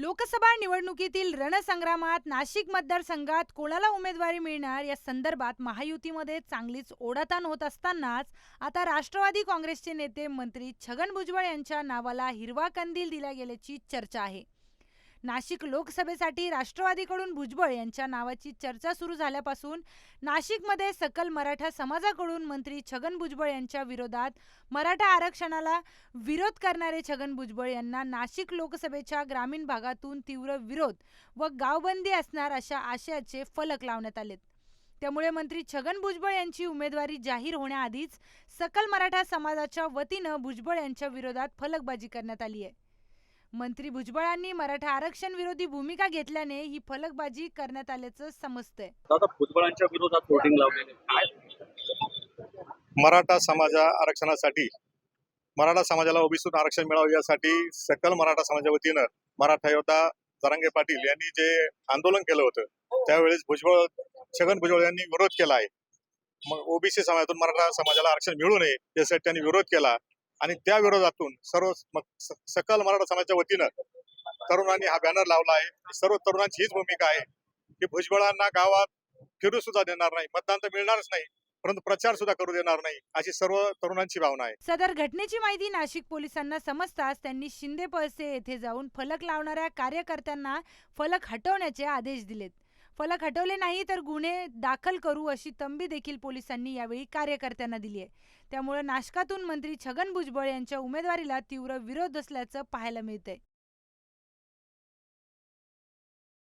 लोकसभा निवडणुकीतील रणसंग्रामात नाशिक मतदारसंघात कोणाला उमेदवारी मिळणार? या संदर्भात महायुतीमध्ये चांगलीच ओढाताण होत असतानाच आता राष्ट्रवादी काँग्रेसचे नेते मंत्री छगन भुजबळ यांच्या नावाला हिरवा कंदील दिला गेल्याची चर्चा आहे. नाशिक लोकसभेसाठी राष्ट्रवादीकडून भुजबळ यांच्या नावाची चर्चा सुरू झाल्यापासून नाशिकमध्ये सकल मराठा समाजाकडून मंत्री छगन भुजबळ यांच्या विरोधात मराठा आरक्षणाला विरोध करणारे छगन भुजबळ यांना नाशिक लोकसभेच्या ग्रामीण भागातून तीव्र विरोध व गावबंदी असणार अशा आशयाचे फलक लावण्यात आलेत. त्यामुळे मंत्री छगन भुजबळ यांची उमेदवारी जाहीर होण्याआधीच सकल मराठा समाजाच्या वतीनं भुजबळ यांच्या विरोधात फलकबाजी करण्यात आली आहे. मंत्री भुजबळांनी मराठा आरक्षण विरोधी भूमिका घेतल्याने ही फलकबाजी करण्यात आल्याचं समजतंय. भुजबळांच्या विरोधात वोटिंग लावलेले मराठा समाजा आरक्षणासाठी मराठा समाजाला ओबीसीतून आरक्षण मिळावं यासाठी सकल मराठा समाजाच्या वतीनं मराठा योद्धा जरांगे पाटील यांनी जे आंदोलन केलं होतं त्यावेळेस भुजबळ छगन भुजबळ यांनी विरोध केला आहे. मग ओबीसी समाजातून मराठा समाजाला आरक्षण मिळू नये यासाठी त्यांनी विरोध केला. आणि त्या विरोधातून सर्व सकल मराठा समाजाच्या वतीनं तरुणांनी हा बॅनर लावला आहे. सर्व तरुणांची हीच भूमिका आहे की भुजबळांना गावात फिरू सुद्धा देणार नाही. मतदान तर मिळणारच नाही परंतु प्रचार सुद्धा करू देणार नाही अशी सर्व तरुणांची भावना आहे. सदर घटनेची माहिती नाशिक पोलिसांना समजताच त्यांनी शिंदे पळसे येथे जाऊन फलक लावणाऱ्या कार्यकर्त्यांना फलक हटवण्याचे आदेश दिलेत. फलक हटवले नाही तर गुन्हे दाखल करू अशी तंबी देखील पोलिसांनी यावेळी कार्यकर्त्यांना दिली आहे. त्यामुळे नाशकातून मंत्री छगन भुजबळ यांच्या उमेदवारीला तीव्र विरोध असल्याचं पाहायला मिळतंय.